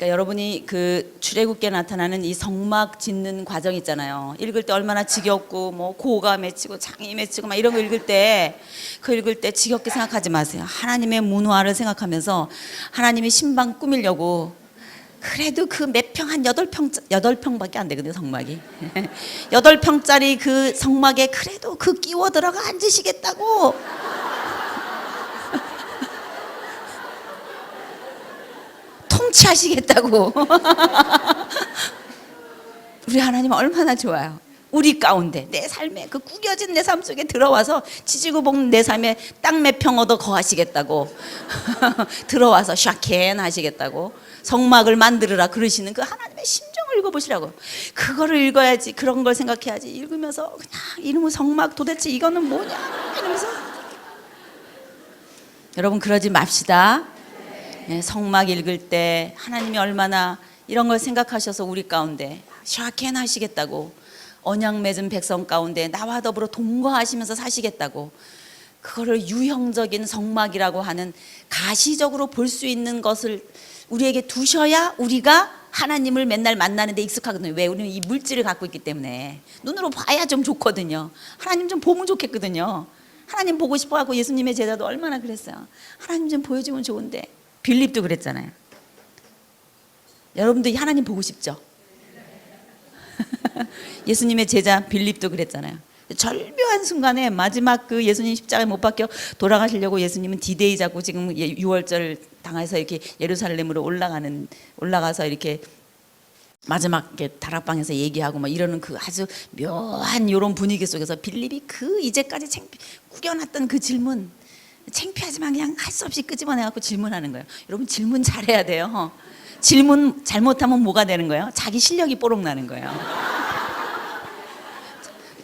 그러니까 여러분이 그 출애굽기에 나타나는 이 성막 짓는 과정 있잖아요. 읽을 때 얼마나 지겹고 뭐 고가 맺히고 장이 맺히고 막 이런 거 읽을 때 그 읽을 때 지겹게 생각하지 마세요. 하나님의 문화를 생각하면서 하나님이 신방 꾸미려고 그래도 그 몇 평 한 여덟 평 여덟 평밖에 안 되거든요 성막이 여덟 평짜리 그 성막에 그래도 그 끼워 들어가 앉으시겠다고 통치하시겠다고. 우리 하나님 얼마나 좋아요. 우리 가운데 내 삶에 그 구겨진 내 삶 속에 들어와서 지지고 볶는 내 삶에 땅 몇 평 얻어 거하시겠다고. 들어와서 샤켄 하시겠다고. 성막을 만들으라 그러시는 그 하나님의 심정을 읽어보시라고. 그거를 읽어야지 그런 걸 생각해야지. 읽으면서 그냥 이놈의 성막 도대체 이거는 뭐냐? 이러면서. 여러분 그러지 맙시다. 예, 성막 읽을 때 하나님이 얼마나 이런 걸 생각하셔서 우리 가운데 샤켄 하시겠다고 언약 맺은 백성 가운데 나와 더불어 동거하시면서 사시겠다고 그거를 유형적인 성막이라고 하는 가시적으로 볼 수 있는 것을 우리에게 두셔야 우리가 하나님을 맨날 만나는데 익숙하거든요. 왜? 우리는 이 물질을 갖고 있기 때문에 눈으로 봐야 좀 좋거든요. 하나님 좀 보면 좋겠거든요. 하나님 보고 싶어 하고 예수님의 제자도 얼마나 그랬어요. 하나님 좀 보여주면 좋은데 빌립도 그랬잖아요. 여러분도 하나님 보고 싶죠? 예수님의 제자 빌립도 그랬잖아요. 절묘한 순간에 마지막 그 예수님 십자가에 못 박혀 돌아가시려고 예수님은 디데이 잡고 지금 예, 유월절 당해서 이렇게 예루살렘으로 올라가는 올라가서 이렇게 마지막 이렇게 다락방에서 얘기하고 막 이러는 그 아주 묘한 이런 분위기 속에서 빌립이 그 이제까지 구겨놨던 그 질문 창피하지만 그냥 할 수 없이 끄집어내갖고 질문하는 거예요. 여러분 질문 잘해야 돼요. 질문 잘못하면 뭐가 되는 거예요? 자기 실력이 뽀록 나는 거예요.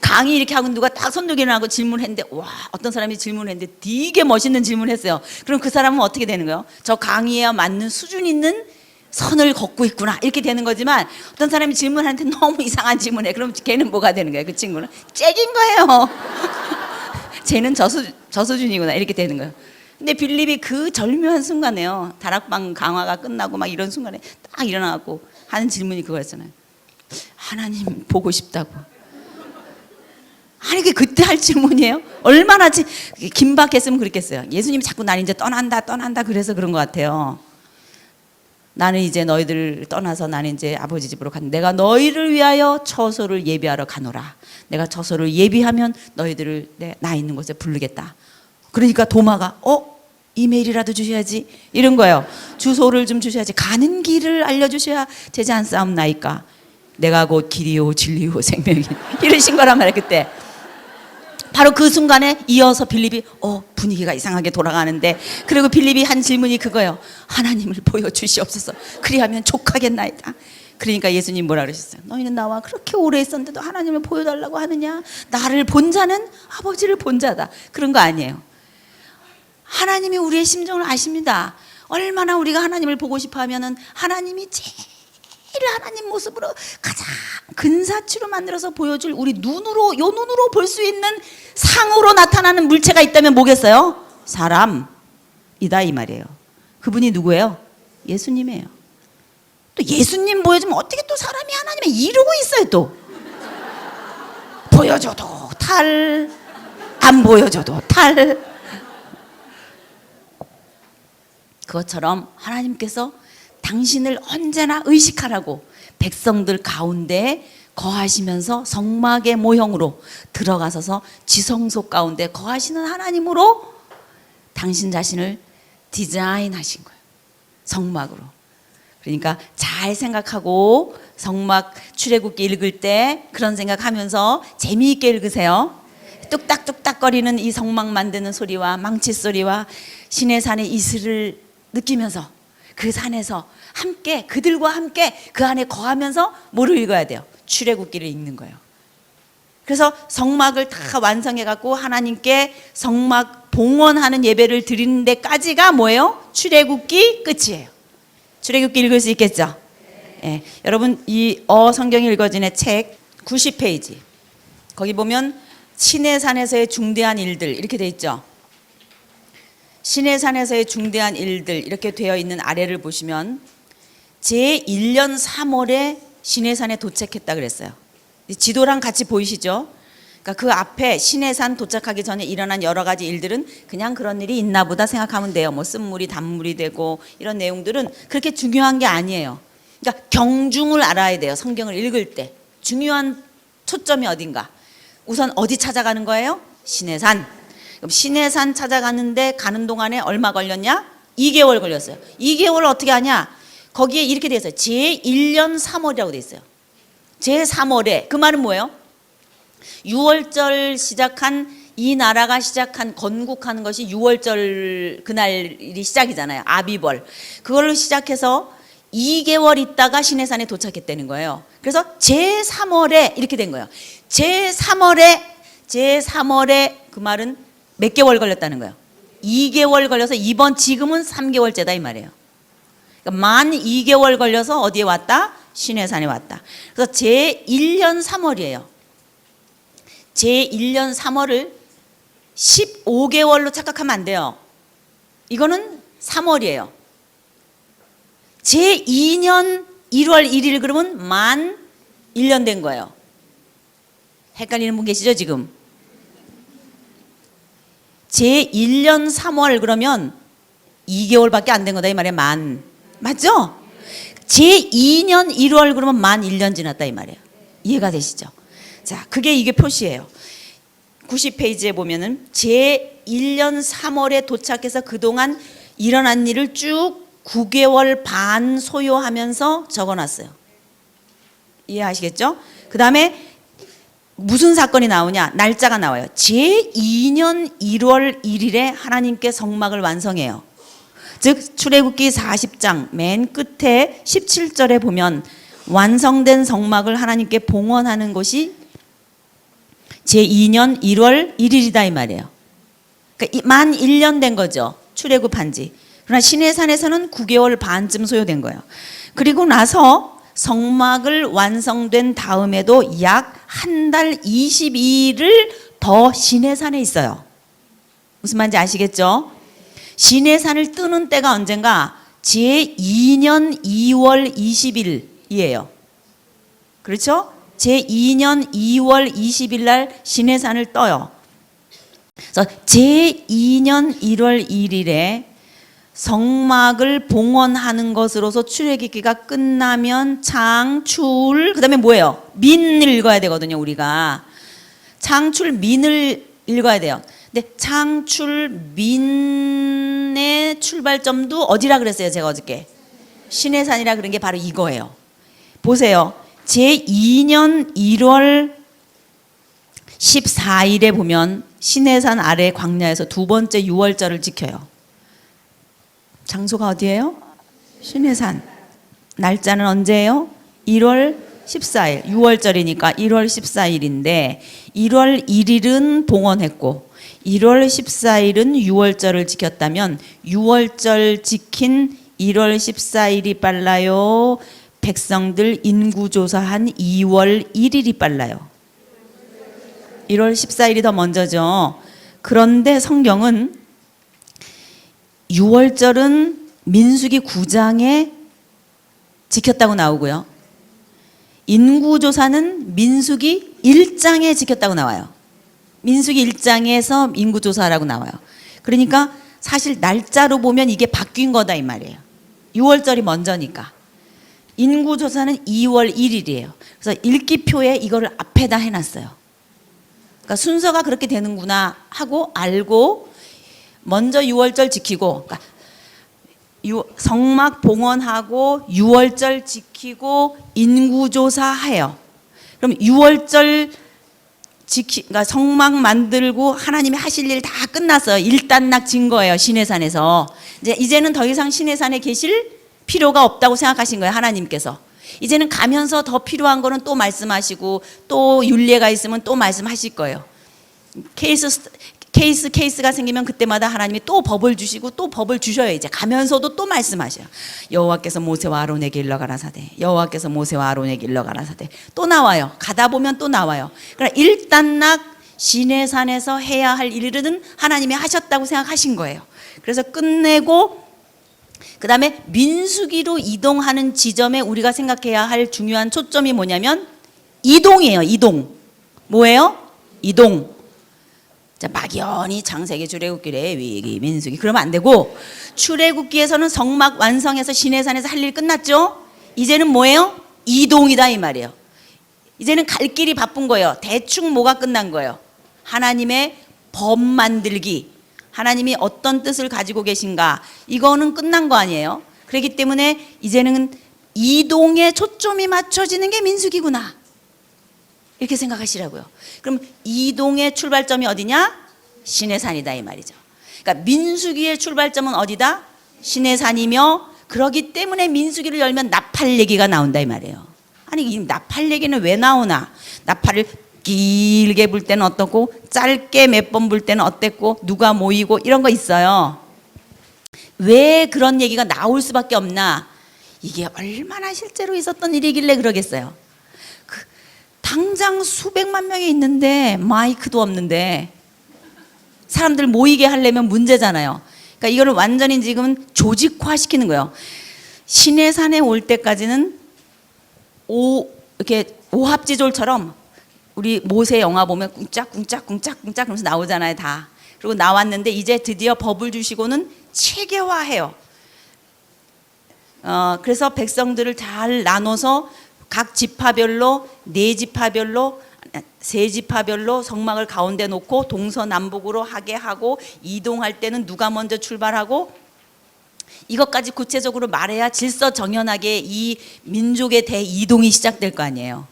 강의 이렇게 하고 누가 딱 손들기를 하고 질문했는데 와 어떤 사람이 질문했는데 되게 멋있는 질문했어요. 그럼 그 사람은 어떻게 되는 거예요? 저 강의에 맞는 수준 있는 선을 걷고 있구나 이렇게 되는 거지만 어떤 사람이 질문하는데 너무 이상한 질문해. 그럼 걔는 뭐가 되는 거예요? 그 친구는 째긴 거예요. 쟤는 저수 저수준이구나 이렇게 되는 거예요. 근데 빌립이 그 절묘한 순간에요. 다락방 강화가 끝나고 막 이런 순간에 딱 일어나고 하는 질문이 그거였잖아요. 하나님 보고 싶다고. 아니 그게 그때 할 질문이에요? 얼마나 지- 긴박했으면 그랬겠어요. 예수님이 자꾸 난 이제 떠난다 떠난다 그래서 그런 것 같아요. 나는 이제 너희들 떠나서 나는 이제 아버지 집으로 간. 내가 너희를 위하여 처소를 예비하러 가노라. 내가 처소를 예비하면 너희들을 내, 나 있는 곳에 부르겠다. 그러니까 도마가 어 이메일이라도 주셔야지 이런 거예요. 주소를 좀 주셔야지. 가는 길을 알려주셔야 제자 안 싸움 나이까. 내가 곧 길이요 진리요 생명이 이러신 거란 말이에요 그때. 바로 그 순간에 이어서 빌립이 어 분위기가 이상하게 돌아가는데 그리고 빌립이 한 질문이 그거예요. 하나님을 보여 주시옵소서. 그리하면 족하겠나이다. 그러니까 예수님 뭐라 그러셨어요? 너희는 나와 그렇게 오래 있었는데도 하나님을 보여달라고 하느냐? 나를 본 자는 아버지를 본 자다. 그런 거 아니에요. 하나님이 우리의 심정을 아십니다. 얼마나 우리가 하나님을 보고 싶어 하면은 하나님이 제일 하나님 모습으로 가장 근사치로 만들어서 보여줄 우리 눈으로 요 눈으로 볼 수 있는 상으로 나타나는 물체가 있다면 뭐겠어요? 사람이다 이 말이에요. 그분이 누구예요? 예수님이에요. 또 예수님 보여주면 어떻게 또 사람이 하나님을 이루고 있어요 또 보여줘도 탈, 안 보여줘도 탈. 그것처럼 하나님께서 당신을 언제나 의식하라고 백성들 가운데 거하시면서 성막의 모형으로 들어가서서 지성소 가운데 거하시는 하나님으로 당신 자신을 디자인하신 거예요. 성막으로. 그러니까 잘 생각하고 성막 출애굽기 읽을 때 그런 생각하면서 재미있게 읽으세요. 뚝딱뚝딱거리는 이 성막 만드는 소리와 망치 소리와 신의 산의 이슬을 느끼면서 그 산에서 함께 그들과 함께 그 안에 거하면서 뭐를 읽어야 돼요? 출애굽기를 읽는 거예요. 그래서 성막을 다 완성해 갖고 하나님께 성막 봉헌하는 예배를 드리는 데까지가 뭐예요? 출애굽기 끝이에요. 출애굽기 읽을 수 있겠죠? 예. 여러분 이 어 성경이 읽어진의 책 90페이지. 거기 보면 신의 산에서의 중대한 일들 이렇게 돼 있죠. 신의 산에서의 중대한 일들 이렇게 되어 있는 아래를 보시면 제 1년 3월에 신해산에 도착했다 그랬어요. 이 지도랑 같이 보이시죠? 그러니까 그 앞에 신해산 도착하기 전에 일어난 여러 가지 일들은 그냥 그런 일이 있나 보다 생각하면 돼요. 뭐 쓴물이 단물이 되고 이런 내용들은 그렇게 중요한 게 아니에요. 그러니까 경중을 알아야 돼요. 성경을 읽을 때. 중요한 초점이 어딘가. 우선 어디 찾아가는 거예요? 신해산. 그럼 신해산 찾아가는데 가는 동안에 얼마 걸렸냐? 2개월 걸렸어요. 2개월 어떻게 하냐? 거기에 이렇게 돼 있어요. 제1년 3월이라고 돼 있어요. 제3월에 그 말은 뭐예요? 6월절 시작한 이 나라가 시작한 건국하는 것이 6월절 그날이 시작이잖아요. 아비벌. 그걸로 시작해서 2개월 있다가 신해산에 도착했다는 거예요. 그래서 제3월에 이렇게 된 거예요. 제3월에 제3월에 그 말은 몇 개월 걸렸다는 거예요. 2개월 걸려서 이번 지금은 3개월째다 이 말이에요. 그러니까 만 2개월 걸려서 어디에 왔다? 신해산에 왔다. 그래서 제 1년 3월이에요. 제 1년 3월을 15개월로 착각하면 안 돼요. 이거는 3월이에요. 제 2년 1월 1일 그러면 만 1년 된 거예요. 헷갈리는 분 계시죠, 지금? 제 1년 3월 그러면 2개월밖에 안 된 거다 이 말이에요. 만. 맞죠? 제 2년 1월 그러면 만 1년 지났다 이 말이에요. 이해가 되시죠? 자, 그게 이게 표시예요. 90페이지에 보면은 제 1년 3월에 도착해서 그동안 일어난 일을 쭉 9개월 반 소요하면서 적어 놨어요. 이해하시겠죠? 그 다음에 무슨 사건이 나오냐? 날짜가 나와요. 제 2년 1월 1일에 하나님께 성막을 완성해요. 즉 출애굽기 40장 맨 끝에 17절에 보면 완성된 성막을 하나님께 봉헌하는 것이 제 2년 1월 1일이다 이 말이에요. 그러니까 이- 만 1년 된 거죠. 출애굽한 지. 그러나 시내산에서는 9개월 반쯤 소요된 거예요. 그리고 나서 성막을 완성된 다음에도 약 한 달 22일을 더 시내산에 있어요. 무슨 말인지 아시겠죠? 시내산을 뜨는 때가 언젠가 제 2년 2월 20일이에요. 그렇죠? 제 2년 2월 20일 날 시내산을 떠요. 그래서 제 2년 1월 1일에 성막을 봉헌하는 것으로서 출애굽기가 끝나면 창출 그다음에 뭐예요? 민을 읽어야 되거든요, 우리가. 창출 민을 읽어야 돼요. 근데 창출 민의 출발점도 어디라 그랬어요, 제가 어저께? 신해산이라 그런 게 바로 이거예요. 보세요. 제 2년 1월 14일에 보면 신해산 아래 광야에서 두 번째 6월절을 지켜요. 장소가 어디예요? 신해산. 날짜는 언제예요? 1월 14일. 6월절이니까 1월 14일인데 1월 1일은 봉헌했고 1월 14일은 6월절을 지켰다면 6월절 지킨 1월 14일이 빨라요. 백성들 인구조사한 2월 1일이 빨라요. 1월 14일이 더 먼저죠. 그런데 성경은 6월절은 민수기 9장에 지켰다고 나오고요. 인구조사는 민수기 1장에 지켰다고 나와요. 민수기 1장에서 인구조사라고 나와요. 그러니까 사실 날짜로 보면 이게 바뀐 거다 이 말이에요. 6월절이 먼저니까. 인구조사는 2월 1일이에요. 그래서 읽기표에 이거를 앞에다 해놨어요. 그러니까 순서가 그렇게 되는구나 하고 알고 먼저 6월절 지키고 그러니까 유- 성막 봉헌하고 6월절 지키고 인구조사해요. 그럼 6월절 지키 그러니까 성막 만들고 하나님이 하실 일 다 끝났어요. 일단락 진 거예요. 시내산에서. 이제 이제는 더 이상 시내산에 계실 필요가 없다고 생각하신 거예요. 하나님께서. 이제는 가면서 더 필요한 거는 또 말씀하시고 또 윤례가 있으면 또 말씀하실 거예요. 케이스 스- 케이스 케이스가 생기면 그때마다 하나님이 또 법을 주시고 또 법을 주셔요. 이제 가면서도 또 말씀하셔요. 여호와께서 모세와 아론에게 일러 가라사대. 여호와께서 모세와 아론에게 일러 가라사대. 또 나와요. 가다 보면 또 나와요. 그러니까 일단락 시내산에서 해야 할 일들은 하나님이 하셨다고 생각하신 거예요. 그래서 끝내고 그 다음에 민수기로 이동하는 지점에 우리가 생각해야 할 중요한 초점이 뭐냐면 이동이에요. 이동. 뭐예요? 이동. 자, 막연히 창세기 출애굽기래 위기 민수기 그러면 안 되고 출애굽기에서는 성막 완성해서 시내산에서 할 일 끝났죠? 이제는 뭐예요? 이동이다 이 말이에요. 이제는 갈 길이 바쁜 거예요. 대충 뭐가 끝난 거예요? 하나님의 법 만들기. 하나님이 어떤 뜻을 가지고 계신가. 이거는 끝난 거 아니에요? 그렇기 때문에 이제는 이동에 초점이 맞춰지는 게 민수기구나. 이렇게 생각하시라고요. 그럼 이동의 출발점이 어디냐? 시내산이다 이 말이죠. 그러니까 민수기의 출발점은 어디다? 시내산이며 그러기 때문에 민수기를 열면 나팔 얘기가 나온다 이 말이에요. 아니 이 나팔 얘기는 왜 나오나? 나팔을 길게 불 때는 어떻고 짧게 몇 번 불 때는 어땠고 누가 모이고 이런 거 있어요. 왜 그런 얘기가 나올 수밖에 없나? 이게 얼마나 실제로 있었던 일이길래 그러겠어요. 그 당장 수백만 명이 있는데 마이크도 없는데 사람들 모이게 하려면 문제잖아요. 그러니까 이거를 완전히 지금 조직화 시키는 거예요. 시내산에 올 때까지는 오 이렇게 오합지졸처럼 우리 모세 영화 보면 꿍짝꿍짝꿍짝 꿍짝 그러면서 나오잖아요 다. 그리고 나왔는데 이제 드디어 법을 주시고는 체계화해요. 어, 그래서 백성들을 잘 나눠서 각 지파별로 네 지파별로 세 지파별로 성막을 가운데 놓고 동서남북으로 하게 하고 이동할 때는 누가 먼저 출발하고 이것까지 구체적으로 말해야 질서 정연하게 이 민족의 대이동이 시작될 거 아니에요.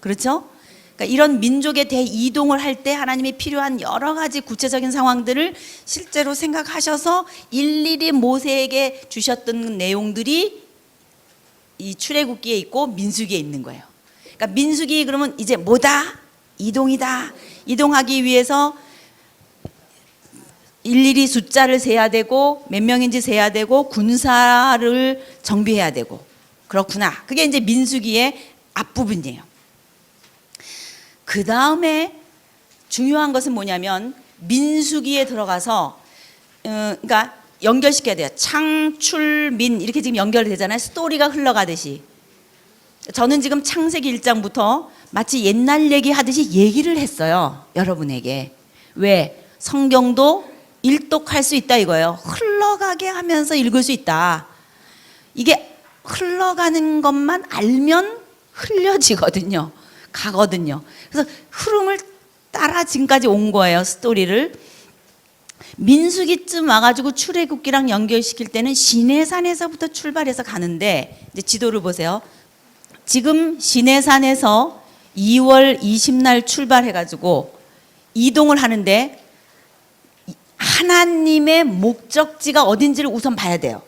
그렇죠? 그러니까 이런 민족의 대이동을 할 때 하나님이 필요한 여러 가지 구체적인 상황들을 실제로 생각하셔서 일일이 모세에게 주셨던 내용들이 이 출애굽기에 있고 민수기에 있는 거예요. 그러니까 민수기 그러면 이제 뭐다? 이동이다. 이동하기 위해서 일일이 숫자를 세야 되고 몇 명인지 세야 되고 군사를 정비해야 되고 그렇구나. 그게 이제 민수기의 앞부분이에요. 그 다음에 중요한 것은 뭐냐면 민수기에 들어가서 어, 그러니까 연결시켜야 돼요. 창출민 이렇게 지금 연결되잖아요. 스토리가 흘러가듯이. 저는 지금 창세기 1장부터 마치 옛날 얘기 하듯이 얘기를 했어요. 여러분에게. 왜? 성경도 일독할 수 있다 이거예요. 흘러가게 하면서 읽을 수 있다. 이게 흘러가는 것만 알면 흘려지거든요. 가거든요. 그래서 흐름을 따라 지금까지 온 거예요. 스토리를. 민수기쯤 와가지고 출애굽기랑 연결시킬 때는 시내산에서부터 출발해서 가는데 이제 지도를 보세요. 지금 시내산에서 2월 20날 출발해가지고 이동을 하는데 하나님의 목적지가 어딘지를 우선 봐야 돼요.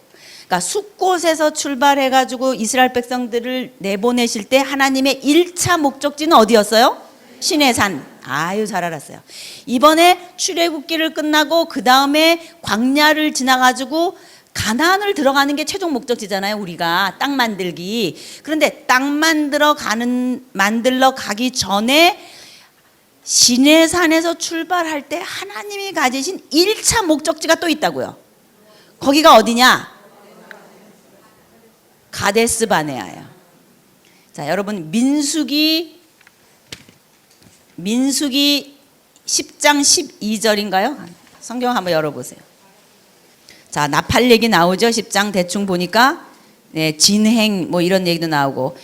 그러니까 숲곳에서 출발해가지고 이스라엘 백성들을 내보내실 때 하나님의 1차 목적지는 어디였어요? 시내산. 아유 잘 알았어요. 이번에 출애굽기를 끝나고 그 다음에 광야를 지나가지고 가나안을 들어가는 게 최종 목적지잖아요. 우리가 땅 만들기. 그런데 땅 만들어 가는 만들러 가기 전에 시내산에서 출발할 때 하나님이 가지신 1차 목적지가 또 있다고요. 거기가 어디냐? 가데스 바네아예요. 자, 여러분 민수기 민수기 10장 12절인가요? 성경 한번 열어 보세요. 자, 나팔 얘기 나오죠? 10장 대충 보니까 네, 진행 뭐 이런 얘기도 나오고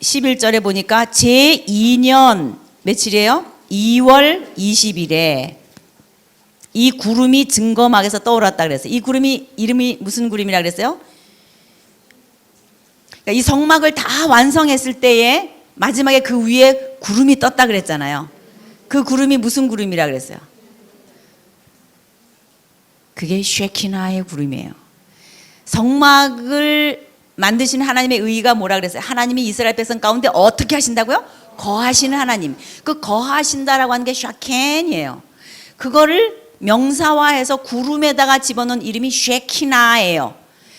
11절에 보니까 제2년 며칠이에요? 2월 20일에 이 구름이 증거막에서 떠올랐다 그랬어요. 이 구름이 이름이 무슨 구름이라 그랬어요? 그러니까 이 성막을 다 완성했을 때에 마지막에 그 위에 구름이 떴다 그랬잖아요. 그 구름이 무슨 구름이라 그랬어요? 그게 쉐키나의 구름이에요. 성막을 만드신 하나님의 의의가 뭐라 그랬어요? 하나님이 이스라엘 백성 가운데 어떻게 하신다고요? 거하시는 하나님. 그 거하신다라고 하는 게 샤켄이에요. 그거를 명사화해서 구름에다가 집어넣은 이름이 쉐키나예요.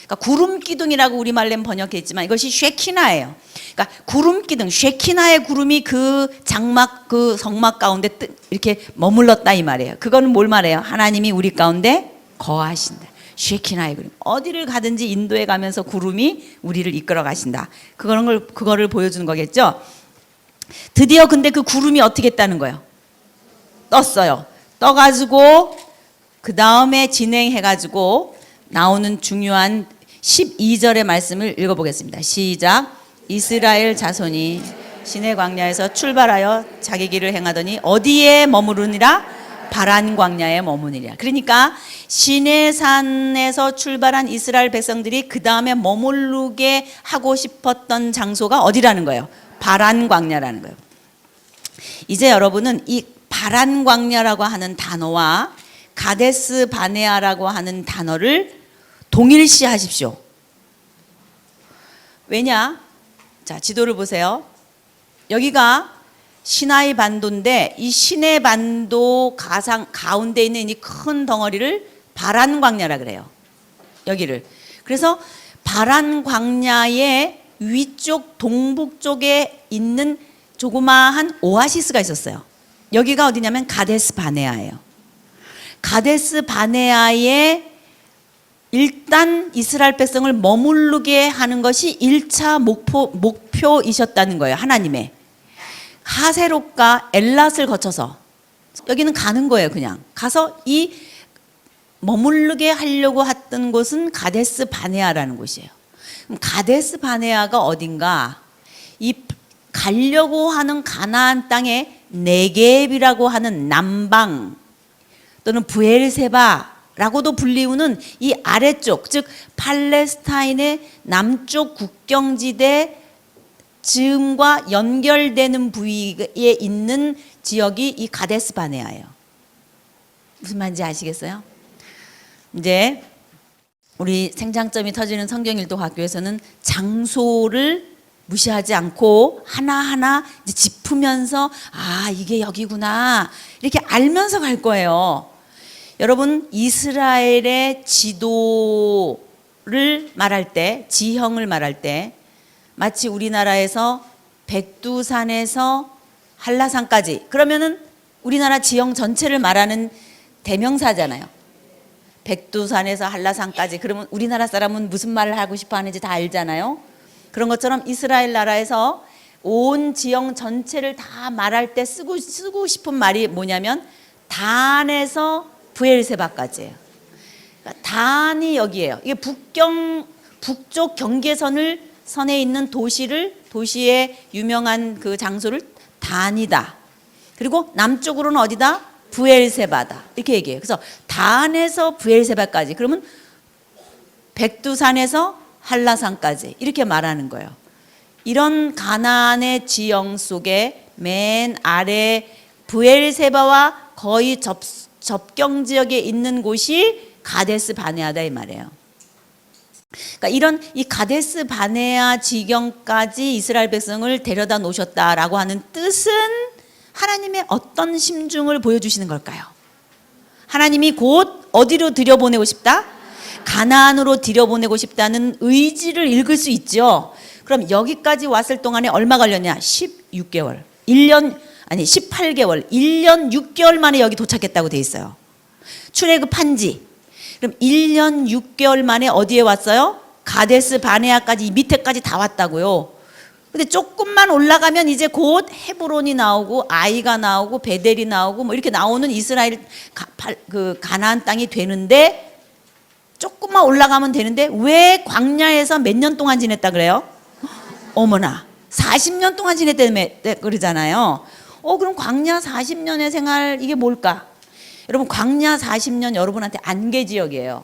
그러니까 구름 기둥이라고 우리말로 번역했지만 이것이 쉐키나예요. 그러니까 구름 기둥, 쉐키나의 구름이 그 장막 그 성막 가운데 뜨- 이렇게 머물렀다 이 말이에요. 그거는 뭘 말해요? 하나님이 우리 가운데 거하신다. 쉐키나의 그림. 어디를 가든지 인도에 가면서 구름이 우리를 이끌어 가신다. 그거는 걸 그거를 보여주는 거겠죠. 드디어 근데 그 구름이 어떻게 했다는 거예요? 떴어요. 떠가지고 그 다음에 진행해가지고 나오는 중요한 12절의 말씀을 읽어보겠습니다. 시작. 이스라엘 자손이 시내 광야에서 출발하여 자기 길을 행하더니 어디에 머무르니라? 바란 광야에 머무니라. 그러니까 시내산에서 출발한 이스라엘 백성들이 그 다음에 머무르게 하고 싶었던 장소가 어디라는 거예요? 바란 광야라는 거예요. 이제 여러분은 이 바란 광야라고 하는 단어와 가데스 바네아라고 하는 단어를 동일시 하십시오. 왜냐? 자, 지도를 보세요. 여기가 시나이 반도인데 이 시내 반도 가상 가운데 있는 이 큰 덩어리를 바란 광야라 그래요. 여기를. 그래서 바란 광야의 위쪽 동북 쪽에 있는 조그마한 오아시스가 있었어요. 여기가 어디냐면 가데스 바네아예요. 가데스 바네아에 일단 이스라엘 백성을 머무르게 하는 것이 1차 목표, 목표이셨다는 거예요. 하나님의. 하세롯과 엘랏을 거쳐서 여기는 가는 거예요, 그냥. 가서 이 머무르게 하려고 했던 곳은 가데스 바네아라는 곳이에요. 그럼 가데스 바네아가 어딘가? 이 가려고 하는 가나안 땅의 네겝이라고 하는 남방 또는 부엘세바 라고도 불리우는 이 아래쪽 즉 팔레스타인의 남쪽 국경지대 즈음과 연결되는 부위에 있는 지역이 이 가데스 바네아예요. 무슨 말인지 아시겠어요? 이제 우리 생장점이 터지는 성경일도 학교에서는 장소를 무시하지 않고 하나하나 짚으면서 아 이게 여기구나 이렇게 알면서 갈 거예요. 여러분 이스라엘의 지도를 말할 때 지형을 말할 때 마치 우리나라에서 백두산에서 한라산까지 그러면은 우리나라 지형 전체를 말하는 대명사잖아요. 백두산에서 한라산까지 그러면 우리나라 사람은 무슨 말을 하고 싶어 하는지 다 알잖아요. 그런 것처럼 이스라엘 나라에서 온 지형 전체를 다 말할 때 쓰고 쓰고 싶은 말이 뭐냐면 단에서 부엘세바까지예요. 그러니까 단이 여기예요. 이게 북경 북쪽 경계선을 선에 있는 도시를 도시의 유명한 그 장소를 단이다. 그리고 남쪽으로는 어디다? 부엘세바다. 이렇게 얘기해요. 그래서 단에서 부엘세바까지. 그러면 백두산에서 한라산까지 이렇게 말하는 거예요. 이런 가나안의 지형 속에 맨 아래 부엘세바와 거의 접, 접경 지역에 있는 곳이 가데스 바네아다 이 말이에요. 그러니까 이런 이 가데스 바네아 지경까지 이스라엘 백성을 데려다 놓으셨다라고 하는 뜻은 하나님의 어떤 심중을 보여주시는 걸까요? 하나님이 곧 어디로 들여보내고 싶다? 가나안으로 들여보내고 싶다는 의지를 읽을 수 있죠. 그럼 여기까지 왔을 동안에 얼마 걸렸냐? 16개월. 1년 아니 18개월. 1년 6개월 만에 여기 도착했다고 돼 있어요. 출애굽 판지. 그럼 1년 6개월 만에 어디에 왔어요? 가데스 바네아까지 이 밑에까지 다 왔다고요. 근데 조금만 올라가면 이제 곧 헤브론이 나오고 아이가 나오고 베델이 나오고 뭐 이렇게 나오는 이스라엘 가, 그 가나안 땅이 되는데 조금만 올라가면 되는데 왜 광야에서 몇 년 동안 지냈다 그래요? 어머나 40년 동안 지냈다며 그러잖아요. 어 그럼 광야 40년의 생활 이게 뭘까? 여러분 광야 40년 여러분한테 안개 지역이에요.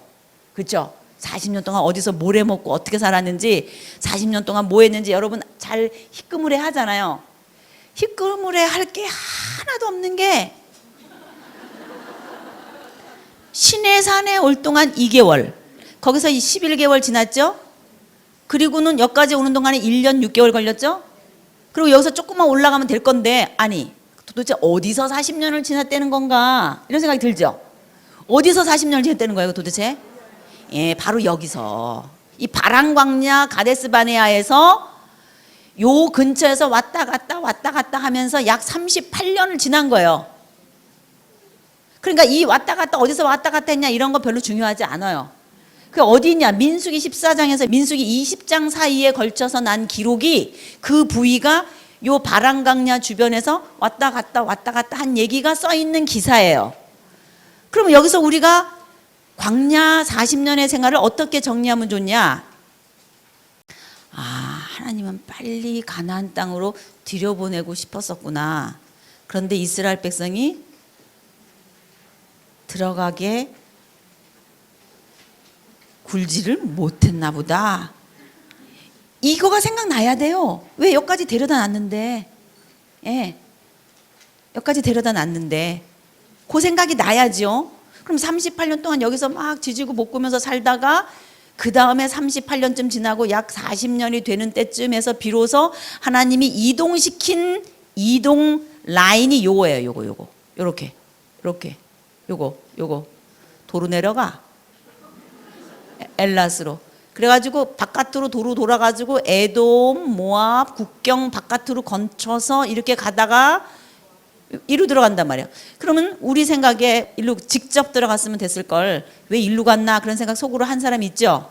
그렇죠? 40년 동안 어디서 뭘 해 먹고 어떻게 살았는지 40년 동안 뭐 했는지 여러분 잘 희끄무레 하잖아요. 희끄무레 할 게 하나도 없는 게 시내산에 올 동안 2개월 거기서 11개월 지났죠? 그리고는 여기까지 오는 동안에 1년 6개월 걸렸죠? 그리고 여기서 조금만 올라가면 될 건데 아니 도대체 어디서 40년을 지났다는 건가 이런 생각이 들죠? 어디서 40년을 지냈다는 거예요 도대체? 예, 바로 여기서 이 바랑광야 가데스 바네아에서 요 근처에서 왔다 갔다 왔다 갔다 하면서 약 38년을 지난 거예요. 그러니까 이 왔다 갔다 어디서 왔다 갔다 했냐 이런 거 별로 중요하지 않아요. 그 어디 있냐? 민수기 14장에서 민수기 20장 사이에 걸쳐서 난 기록이 그 부위가 요 바람강야 주변에서 왔다 갔다 왔다 갔다 한 얘기가 써 있는 기사예요. 그러면 여기서 우리가 광야 40년의 생활을 어떻게 정리하면 좋냐? 아, 하나님은 빨리 가나안 땅으로 들여보내고 싶었었구나. 그런데 이스라엘 백성이 들어가게 굴지를 못했나 보다. 이거가 생각나야 돼요. 왜 여기까지 데려다 놨는데, 예, 여기까지 데려다 놨는데, 그 생각이 나야죠. 그럼 38년 동안 여기서 막 지지고 볶으면서 살다가 그 다음에 38년쯤 지나고 약 40년이 되는 때쯤에서 비로소 하나님이 이동시킨 이동 라인이 요거예요. 요거 요거. 요렇게. 요렇게. 요거 요거. 도로 내려가. 엘라스로. 그래가지고 바깥으로 도로 돌아가지고 에돔, 모압, 국경 바깥으로 건쳐서 이렇게 가다가 이로 들어간단 말이에요. 그러면 우리 생각에 일로 직접 들어갔으면 됐을 걸 왜 일로 갔나 그런 생각 속으로 한 사람 있죠.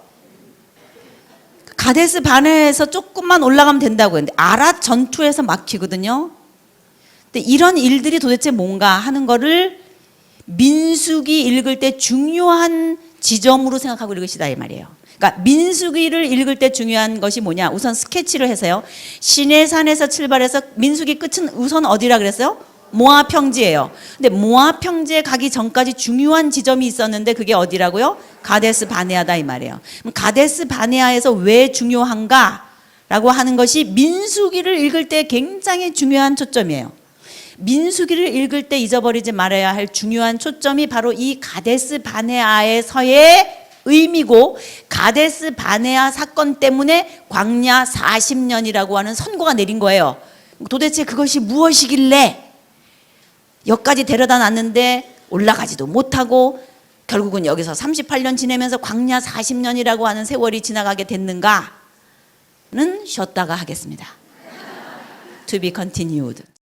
가데스 반에서 조금만 올라가면 된다고 했는데 아랏 전투에서 막히거든요. 근데 이런 일들이 도대체 뭔가 하는 거를 민수기 읽을 때 중요한 지점으로 생각하고 읽으시다 이 말이에요. 그러니까 민수기를 읽을 때 중요한 것이 뭐냐? 우선 스케치를 해서요. 시내산에서 출발해서 민수기 끝은 우선 어디라 그랬어요? 모아 평지예요. 근데 모아 평지에 가기 전까지 중요한 지점이 있었는데 그게 어디라고요? 가데스 바네아다 이 말이에요. 가데스 바네아에서 왜 중요한가? 라고 하는 것이 민수기를 읽을 때 굉장히 중요한 초점이에요. 민수기를 읽을 때 잊어버리지 말아야 할 중요한 초점이 바로 이 가데스 바네아에서의 의미고 가데스 바네아 사건 때문에 광야 40년이라고 하는 선고가 내린 거예요. 도대체 그것이 무엇이길래 여기까지 데려다 놨는데 올라가지도 못하고 결국은 여기서 38년 지내면서 광야 40년이라고 하는 세월이 지나가게 됐는가는 쉬었다가 하겠습니다. To be continued.